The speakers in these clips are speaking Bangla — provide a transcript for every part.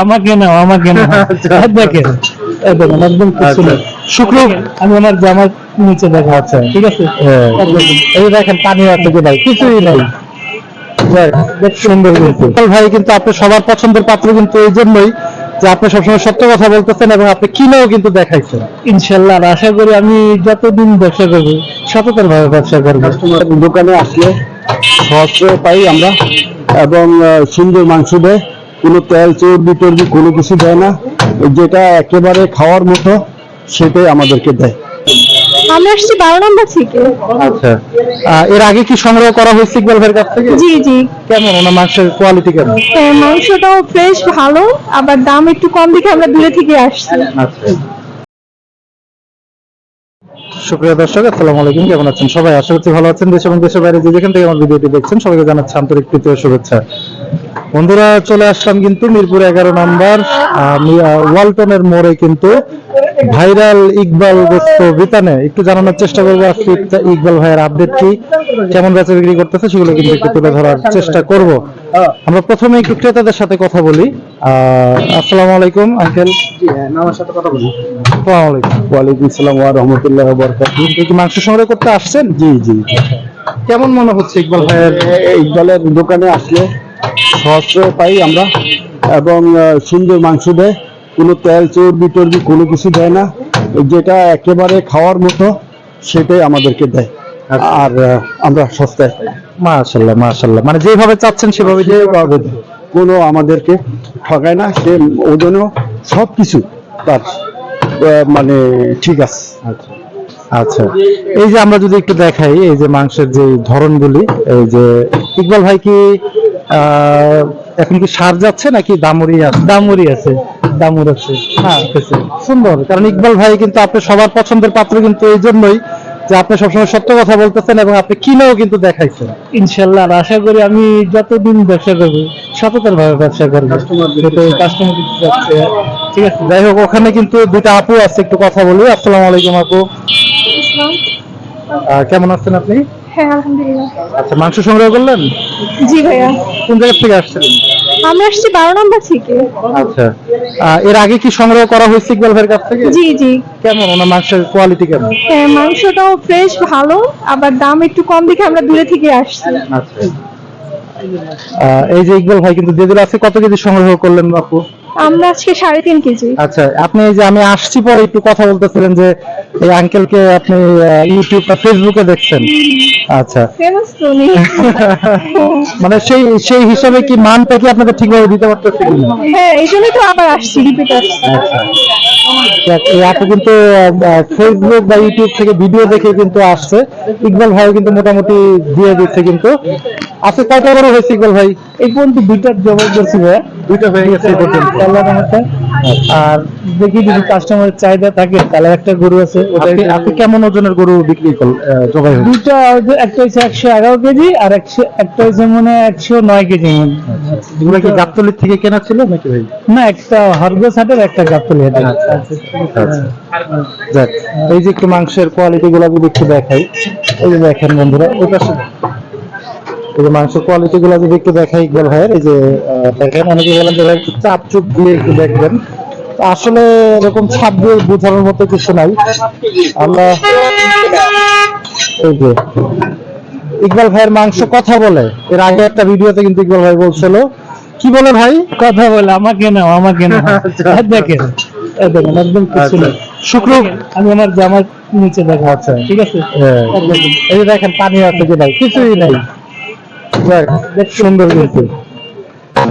আমাকে নাও আমাকে নাও। দেখেন দেখেন একদম শুক্র আমি আমার জামার নিচে দেখা আচ্ছা ঠিক আছে? এই দেখেন, পানি আছে কিছুই নাই। সুন্দর ভাই কিন্তু আপনি সবার পছন্দের পাত্র কিন্তু এই জন্যই যে আপনি সবসময় সত্য কথা বলতেছেন এবং আপনি কিনেও কিন্তু দেখাইছেন। ইনশাল্লাহ আশা করি আমি যতদিন ব্যবসা করব সততার ভাবে ব্যবসা করব। দোকানে আসলে সহজ পাই আমরা এবং সুন্দর মাংস দেয়। কোনো তেল চর্বি টর্বি কোনো কিছু দেয় না। যেটা একেবারে খাওয়ার মতো সেটাই আমাদেরকে দেয়। আমি আসছি বারো নম্বর থেকে। আচ্ছা। এর আগে কি সংগ্রহ করা হয়েছে ইকবাল ভাইয়ের কাছ থেকে? জি জি। কেমন? ওনার মাংসের কোয়ালিটি কেমন? হ্যাঁ, মাংসটাও ফ্রেশ ভালো আবার দাম একটু কম দেখে আমরা দূরে থেকে আসছি। আচ্ছা। সুপ্রিয় দর্শক আসসালামু আলাইকুম। কেমন আছেন সবাই? আশা করছি ভালো আছেন। দেশ এবং দেশের বাইরে যে যেখান থেকে আমার ভিডিওটি দেখছেন সবাইকে জানাচ্ছি আন্তরিক প্রীতি ও শুভেচ্ছা। বন্ধুরা চলে আসলাম কিন্তু মিরপুর এগারো নম্বর ওয়ালটনের মোড়ে কিন্তু ভাইরাল ইকবাল গোস্ত বিতানে। একটু জানানোর চেষ্টা করব আজকে ইকবাল ভাইয়ের আপডেট কি কেমন বেচা বিক্রি করতেছে সেগুলো কিন্তু একটু তুলে ধরার চেষ্টা করব। আমরা প্রথমে একটু ক্রেতাদের সাথে কথা বলি। আসসালামু আলাইকুম আঙ্কেল আমার সাথে কথা বলি আসসালামু আলাইকুম। ওয়ালাইকুম সালাম ওয়া রহমতুল্লাহ বরকাত আপনি কি মাংস সংগ্রহ করতে আসছেন? জি জি। কেমন মনে হচ্ছে ইকবাল ভাইয়ের? ইকবালের দোকানে আসলে। সহজ পাই আমরা। এবং সুন্দর মাংস দেয়। কোনো তেল চর্বি টর্বি কোনো কিছু দেয় না। যেটা একেবারে খাওয়ার মতো সেটাই আমাদেরকে দেয়। আর আমরা সস্তায় মাশাল্লাহ মাশাল্লাহ। মানে যেভাবে চাচ্ছেন সেভাবে পাবেন কোনো আমাদেরকে ঠকায় না সে ওজনও সব কিছু তার মানে ঠিক আছে। আচ্ছা। এই যে আমরা যদি একটু দেখাই এই যে মাংসের যে ধরনগুলি এই যে ইকবাল ভাই কি এখন কি সার যাচ্ছে নাকি দামুরি আছে? দামুরি আছে দামুর আছে। হ্যাঁ আছে। সুন্দর। কারণ ইকবাল ভাই কিন্তু আপনি সবার পছন্দের পাত্র কিন্তু এই জন্যই যে আপনি সবসময় সত্য কথা বলতেছেন এবং আপনি কিনেও কিন্তু দেখাইছেন। ইনশাল্লাহ আর আশা করি আমি যতদিন ব্যবসা করব সততার ভাবে ব্যবসা করব। কাস্টমার যাচ্ছে ঠিক আছে যাই হোক ওখানে কিন্তু দুইটা আপু আছে একটু কথা বলি। আসসালামু আলাইকুম আপু। কেমন আছেন আপনি? হ্যাঁ আলহামদুলিল্লাহ। আচ্ছা মাংস সংগ্রহ করলেন? জি ভাইয়া। কোন জায়গা থেকে আসছিলেন? আমি আসছি বারো নম্বর থেকে। আচ্ছা। এর আগে কি সংগ্রহ করা হয়েছে ইকবাল ভাইয়ের কাছ থেকে? জি জি। কেমন? ওনার মাংসের কোয়ালিটি কেমন? হ্যাঁ, মাংসটাও ফ্রেশ ভালো আবার দাম একটু কম দেখে আমরা দূরে থেকে আসছি। আচ্ছা। এই যে ইকবাল ভাই কিন্তু যেগুলো আছে কত কেজি সংগ্রহ করলেন আপু? আমরা আজকে সাড়ে তিন কেজি। আচ্ছা আপনি এই যে আমি আসছি পরে একটু কথা বলতেছিলেন যে এই আঙ্কেলকে আপনি ইউটিউব বা ফেসবুকে দেখছেন। আচ্ছা। মানে সেই সেই হিসাবে কি মানটা কি আপনাকে ঠিকভাবে দিতে পারতেছে হ্যাঁ এই জন্যই তো আবার আসছি রিপিট আসছি। এই আপু কিন্তু ফেসবুক বা ইউটিউব থেকে ভিডিও দেখে কিন্তু আসছে। ইকবাল ভাই কিন্তু মোটামুটি দিয়ে দিচ্ছে কিন্তু। আজকে কয়টা বড় হয়েছে ইকবাল ভাই? এই পর্যন্ত জবাব করছি ভাই দুইটা হয়ে গেছে। আর দেখি যদি কাস্টমারের চাহিদা থাকে তাহলে একটা গরু আছে আপনি আপনি কেমন ওজনের গরু বিক্রি করল জবাই দুইটা একটা হচ্ছে একশো এগারো কেজি আর একশো একটা হচ্ছে মনে একশো নয় কেজি এগুলো কি গাবতলির থেকে কেনা ছিল নাকি ভাই? না একটা হরগোস হাটের একটা গাবতলি হাটের। যাক এই যে একটু মাংসের কোয়ালিটি গুলো যদি একটু দেখাই এই যে দেখেন বন্ধুরা ওই পাশে এই যে মাংসের কোয়ালিটি গুলো যদি একটু দেখাই ইকবাল ভাইয়ের এই যে দেখেন অনেকে বলেন যে ভাই একটু চাপ চুপ দিয়ে একটু দেখবেন। আসলে এরকম ছাপ দিয়ে বোঝানোর মতো কিছু নাই। আমরা এই যে ইকবাল ভাইয়ের মাংস কথা বলে। এর আগে একটা ভিডিওতে কিন্তু ইকবাল ভাই বলছিল কি বলে ভাই? কথা বলে আমাকে নাও আমাকে নাও। এই দেখেন এই দেখেন একদম নেই শুক্র আমি আমার জামার নিচে দেখা আছে ঠিক আছে? এই যে দেখেন পানি আছে যে ভাই কিছুই নাই। দেখ সুন্দর কিন্তু।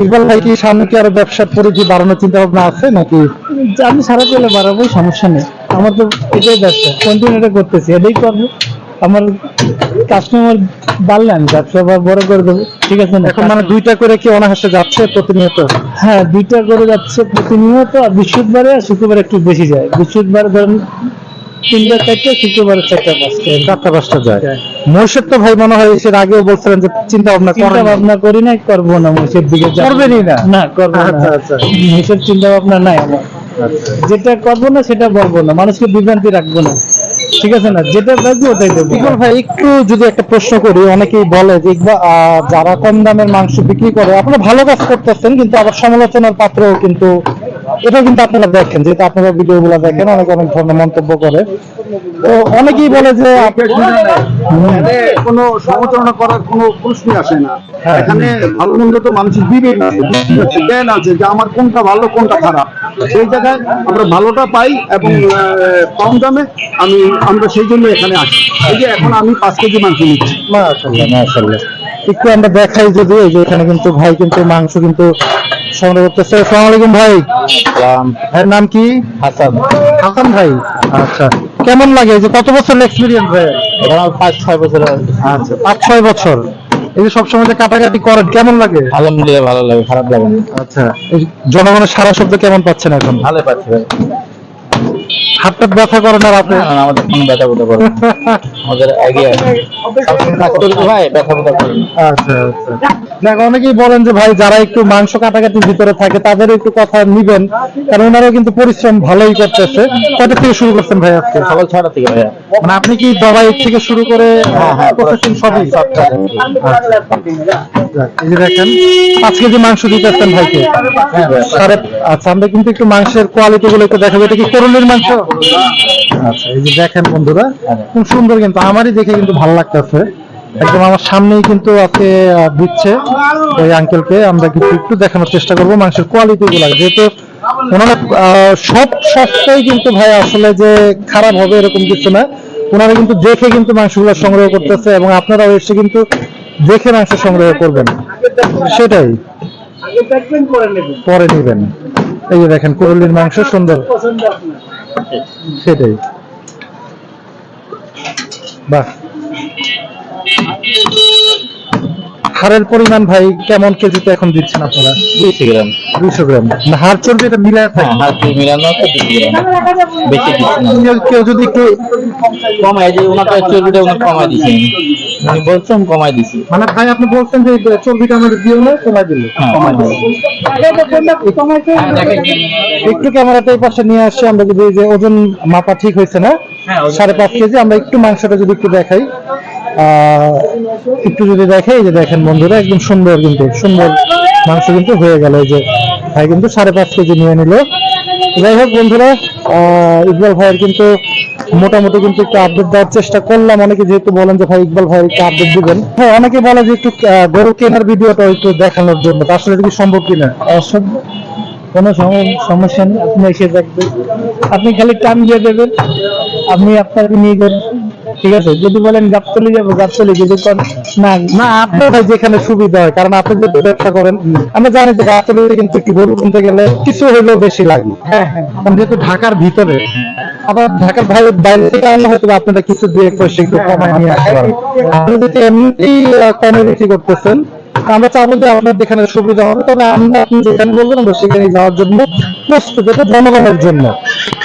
ইকবাল ভাই কি সামনে কি আরও ব্যবসার পরিধি বাড়ানোর চিন্তা ভাবনা আছে নাকি? আমি সারা পেলে বাড়াবো সমস্যা নেই। আমার তো এটাই ব্যবসা কন্টিনিউ করতেছি এটাই করব। আমার কাস্টমার বাড়লে আমি ব্যবসা আবার বড় করে দেবো। ঠিক আছে না? এখন মানে দুইটা করে কি অনাহাসে যাচ্ছে প্রতিনিয়ত? হ্যাঁ দুইটা করে যাচ্ছে প্রতিনিয়ত আর বৃহস্পতিবারে আর শুক্রবারে একটু বেশি যায়। বৃহস্পতিবার ধরেন তিনটা চারটা শুক্রবারে চারটা পাঁচটা চারটা পাঁচটা যায়। তো ভাই মনে হয় এর আগেও বলছিলেন যে চিন্তা ভাবনা চিন্তা ভাবনা করি নাই করব না দিকে করবেনই না? না করব না। মহিষের চিন্তা ভাবনা নাই আমার। যেটা করব না সেটা বলব না। মানুষকে বিভ্রান্তি রাখব না। ঠিক আছে না, যেটা লাগবে ওটাই দেবো। ইকবাল ভাই, একটু যদি একটা প্রশ্ন করি, অনেকেই বলে যে যারা কম দামের মাংস বিক্রি করে, আপনারা ভালো কাজ করতেছেন, কিন্তু আবার সমালোচনার পাত্র কিন্তু এটা কিন্তু আপনারা দেখেন, যেহেতু আপনারা ভিডিও গুলো দেখেন, অনেক অনেক ধরনের মন্তব্য করে। অনেকেই বলে যে এখানে কোনো সমালোচনা করার কোনো প্রশ্নই আসে না। হ্যাঁ। এখানে ভালো মন্দ তো মানুষের বিবেক আছে জ্ঞান আছে যে আমার কোনটা ভালো কোনটা খারাপ। সেই জায়গায় আমরা ভালোটা পাই এবং কম দামে আমি আমরা সেই জন্য এখানে আসি। এই যে এখন আমি পাঁচ কেজি মাংস নিচ্ছি। একটু আমরা দেখাই যদি এই যে এখানে কিন্তু ভাই কিন্তু মাংস কিন্তু সংগ্রহ করতেছে। আসসালামু আলাইকুম ভাই। ভাইয়ের নাম কি? হাসান। হাসান ভাই। আচ্ছা। কেমন লাগে? যে কত বছর এক্সপিরিয়েন্স আমার পাঁচ ছয় বছর আচ্ছা পাঁচ ছয় বছর। এই যে সবসময় যে কাটাকাটি করেন কেমন লাগে? আলহামদুলিল্লাহ ভালো লাগে খারাপ লাগে আচ্ছা জনগণের সারা শব্দ কেমন পাচ্ছেন এখন? ভালো পাচ্ছি ভাই। হাত টাত ব্যথা করে না রাতে? আমাদের কোনো ব্যথা বোধা করে আমাদের তো ভাই ব্যথা বোধা করে। আচ্ছা আচ্ছা। দেখ অনেকেই বলেন যে ভাই যারা একটু মাংস কাটাকাটির ভিতরে থাকে তাদের একটু কথা নিবেন কারণ ওনারাও কিন্তু পরিশ্রম ভালোই করতেছে। কটা থেকে শুরু করছেন ভাই আজকে? সকাল ছয়টা থেকে ভাইয়া। মানে আপনি কি দবাই থেকে শুরু করে হ্যাঁ, হ্যাঁ, প্রসেসিং সবই? সব এই যে দেখেন পাঁচ কেজি মাংস দিতেছেন ভাইকে হ্যাঁ আচ্ছা আমরা কিন্তু একটু মাংসের কোয়ালিটি গুলো একটু দেখাবো। এটা কি করলের মাংস আচ্ছা এই যে দেখেন বন্ধুরা, খুব সুন্দর কিন্তু, আমারই দেখে কিন্তু ভালো লাগতেছে। একদম আমার সামনেই কিন্তু আজকে দিচ্ছে ওই আঙ্কেলকে আমরা কিন্তু একটু দেখানোর চেষ্টা করব মাংসের কোয়ালিটি যেহেতু ওনারা সব সস্তাই কিন্তু ভাই আসলে যে খারাপ হবে এরকম কিছু না। ওনারা কিন্তু দেখে কিন্তু মাংসগুলো সংগ্রহ করতেছে এবং আপনারাও এসে কিন্তু দেখে মাংস সংগ্রহ করবেন। সেটাই। পরে নেবেন। এই যে দেখেন, করলির মাংস সুন্দর। সেটাই। বাহ। হাড়ের পরিমাণ ভাই কেমন কেজিতে এখন দিচ্ছেন আপনারা? দুইশো গ্রাম। দুইশো গ্রাম। না হাড় চর্বি এটা মিলায় হ্যাঁ মিলানো গ্রাম। বেশি কেউ- যদি একটু কমাই যে ওনাকে চর্বিটা উনি কমাই দিচ্ছেন দিছি। মানে ভাই আপনি বলছেন যে চর্বিটা আমাদের দিও না কমাই দিলে। হ্যাঁ কমাই দিছি। একটু ক্যামেরাটা এই পাশে নিয়ে আসছি আমরা যদি যে ওজন মাপা ঠিক হয়েছে না সাড়ে পাঁচ কেজি আমরা একটু মাংসটা যদি একটু দেখাই। একটু যদি দেখাই এই যে দেখেন বন্ধুরা, একদম সুন্দর কিন্তু, সুন্দর মাংস কিন্তু হয়ে গেল। এই যে ভাই কিন্তু সাড়ে পাঁচ কেজি নিয়ে নিল। যাই হোক বন্ধুরা ইকবাল ভাইয়ের কিন্তু মোটামুটি কিন্তু একটু আপডেট দেওয়ার চেষ্টা করলাম। অনেকে যেহেতু বলেন যে, ভাই, ইকবাল ভাই, একটু আপডেট দিবেন। হ্যাঁ অনেকে বলে যে, একটু গরু কেনার ভিডিওটা একটু দেখানোর জন্য। আসলে কি সম্ভব কিনা? কোনো সমস্যা নেই। আপনি এসে দেখবেন। আপনি খালি টান দিয়ে দেবেন। আপনি আপনাকে নিয়ে যাবেন ঠিক আছে? যদি বলেন গাবতলি যাব গাবতলি যদি না না আপনার ভাই যেখানে সুবিধা হয় কারণ আপনি যদি ব্যবসা করেন আমরা জানি যে গাবতলিতে কিন্তু কি গরু কিনতে গেলে কিছু হইলেও বেশি লাগে। হ্যাঁ হ্যাঁ। যেহেতু ঢাকার ভিতরে আবার ঢাকার বাইরে বাইরে থেকে আনলে হয়তো আপনারা কিছু দিয়ে পয়সা একটু কমায় নিয়ে আসতে পারেন। আপনি যদি এমনি কমে বিক্রি করতেছেন আমরা চাবো যে আপনার যেখানে সুবিধা হবে তবে আমরা আপনি যেখানে বলবেন আমরা সেখানে যাওয়ার জন্য প্রস্তুত এটা জনগণের জন্য।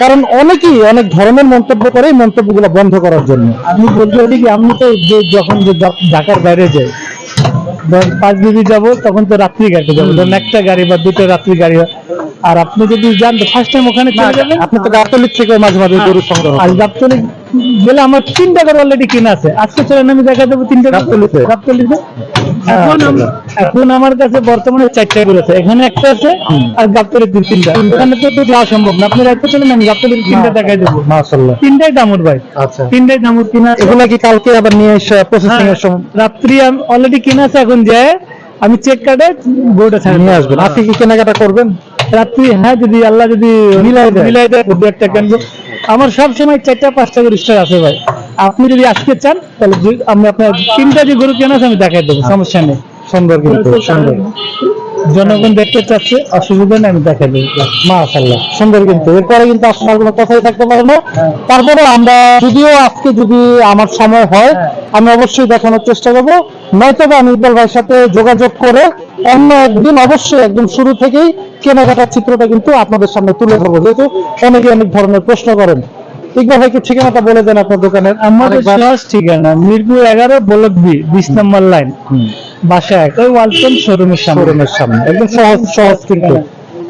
কারণ অনেকেই অনেক ধরনের মন্তব্য করে এই মন্তব্যগুলো বন্ধ করার জন্য। আমি বলতে পারি কি আমি তো যে যখন যে ঢাকার বাইরে যাই ধর পাঁচ দিদি যাব তখন তো রাত্রি গাড়িতে যাব। ধরুন একটা গাড়ি বা দুটো রাত্রি গাড়ি আর আপনি যদি যান ফার্স্ট টাইম ওখানে চলে যাবেন? আপনি তো গাবতলির থেকে মাঝে মাঝে গরু সংগ্রহ আর গাবতলি গেলে আমার তিনটা করে অলরেডি কিনা আছে। আজকে চলেন আমি দেখা দেবো তিনটা গাবতলিতে গাবতলিতে এখন এখন আমার কাছে বর্তমানে চারটা গরু আছে। এখানে একটা আছে আর গাবতলির তিন তিনটা। এখানে তো সম্ভব না। আপনি রাখতে চলেন আমি গাবতলির তিনটা দেখাই দেবো। মাশাআল্লাহ। তিনটাই দামুর ভাই। আচ্ছা। তিনটাই দামুর কিনা এগুলা কি কালকে আবার নিয়ে এসে প্রসেসিং এর সময়? রাত্রি অলরেডি কিনা আছে এখন যায় আমি চেক কাটে গরুটা নিয়ে আসবেন। আপনি কি কেনাকাটা করবেন? রাত্রি হ্যাঁ যদি আল্লাহ যদি মিলাই দেয় মিলাই দেয়। দু একটা কিনবো আমার সব সময় চারটা পাঁচটা করে স্টার আছে ভাই। আপনি যদি আজকে চান তাহলে আমি আপনার তিনটা যে গরু কেনা আছে আমি দেখাই দেবো সমস্যা নেই। সুন্দর কিন্তু সুন্দর জনগণ দেখতে চাচ্ছে অসুবিধা নেই আমি দেখাই দেবো মাশাল্লাহ সুন্দর কিন্তু। এরপরে কিন্তু আর কোনো কথাই থাকতে পারে না। তারপরে আমরা যদিও আজকে যদি আমার সময় হয় আমি অবশ্যই দেখানোর চেষ্টা করব। নয়তো আমি ইকবাল ভাইয়ের সাথে যোগাযোগ করে অন্য একদিন অবশ্যই একদম শুরু থেকেই কেনাকাটার চিত্রটা কিন্তু আপনাদের সামনে তুলে ধরবো। যেহেতু অনেকে অনেক ধরনের প্রশ্ন করেন। ইকবাল ভাই একটু ঠিকানাটা বলে দেন আপনার দোকানের। আমাদের সহজ ঠিকানা মিরপুর এগারো বলক বি বিশ নম্বর লাইন। বাসা এক ওই ওয়ালটন শোরুমের সামনে। শোরুমের সামনে। একদম সহজ সহজ কিন্তু।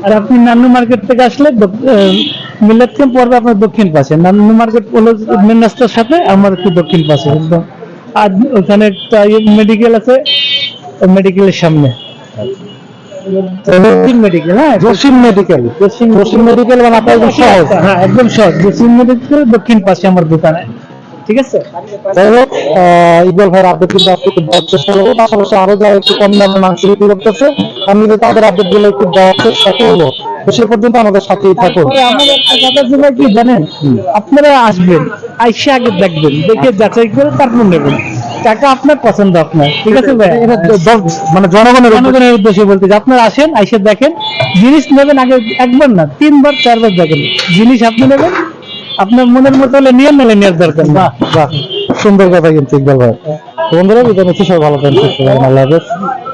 আর আপনি নান্নু মার্কেট থেকে আসলে মিলাদ ক্যাম্প পড়বে আপনার দক্ষিণ পাশে। নান্নু মার্কেট হলো মেন রাস্তার সাথে আমার একটু দক্ষিণ পাশে একদম। আর ওখানে একটা মেডিকেল আছে মেডিকেলের সামনে। মেডিকেল হ্যাঁ জসিম মেডিকেল জসিম জসিম মেডিকেল মানে আপনার একদম সহজ। হ্যাঁ একদম সহজ। জসিম মেডিকেল দক্ষিণ পাশে আমার দোকানে ঠিক আছে? যাই হোক ইকবাল ভাইয়ের আপডেট কিন্তু আপনি দেওয়ার চেষ্টা করব পাশাপাশি আরও যারা একটু কম দামে মাংস বিক্রি করতেছে আমি তাদের আপডেটগুলো একটু দেওয়ার চেষ্টা করব। সে পর্যন্ত আমাদের সাথেই থাকুন। আমার একটা কথা ছিল কি জানেন? আপনারা আসবেন আইসে আগে দেখবেন দেখে যাচাই করে তারপর নেবেন। টাকা আপনার পছন্দ আপনার ঠিক আছে ভাই? মানে জনগণের জনগণের উদ্দেশ্যে বলতে আপনার আসেন আইসে দেখেন। জিনিস নেবেন আগে একবার না তিনবার চারবার দেখেন। জিনিস আপনি নেবেন আপনার মনের মতো হলে নিয়ে নিলে নেওয়ার দরকার বাহ বাহ। সুন্দর কথা কিন্তু ইকবাল ভাই। বন্ধুরা বিদায় নিচ্ছি সবাই ভালো সুস্থ আল্লাহ হাফেজ।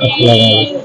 আসসালামু আলাইকুম।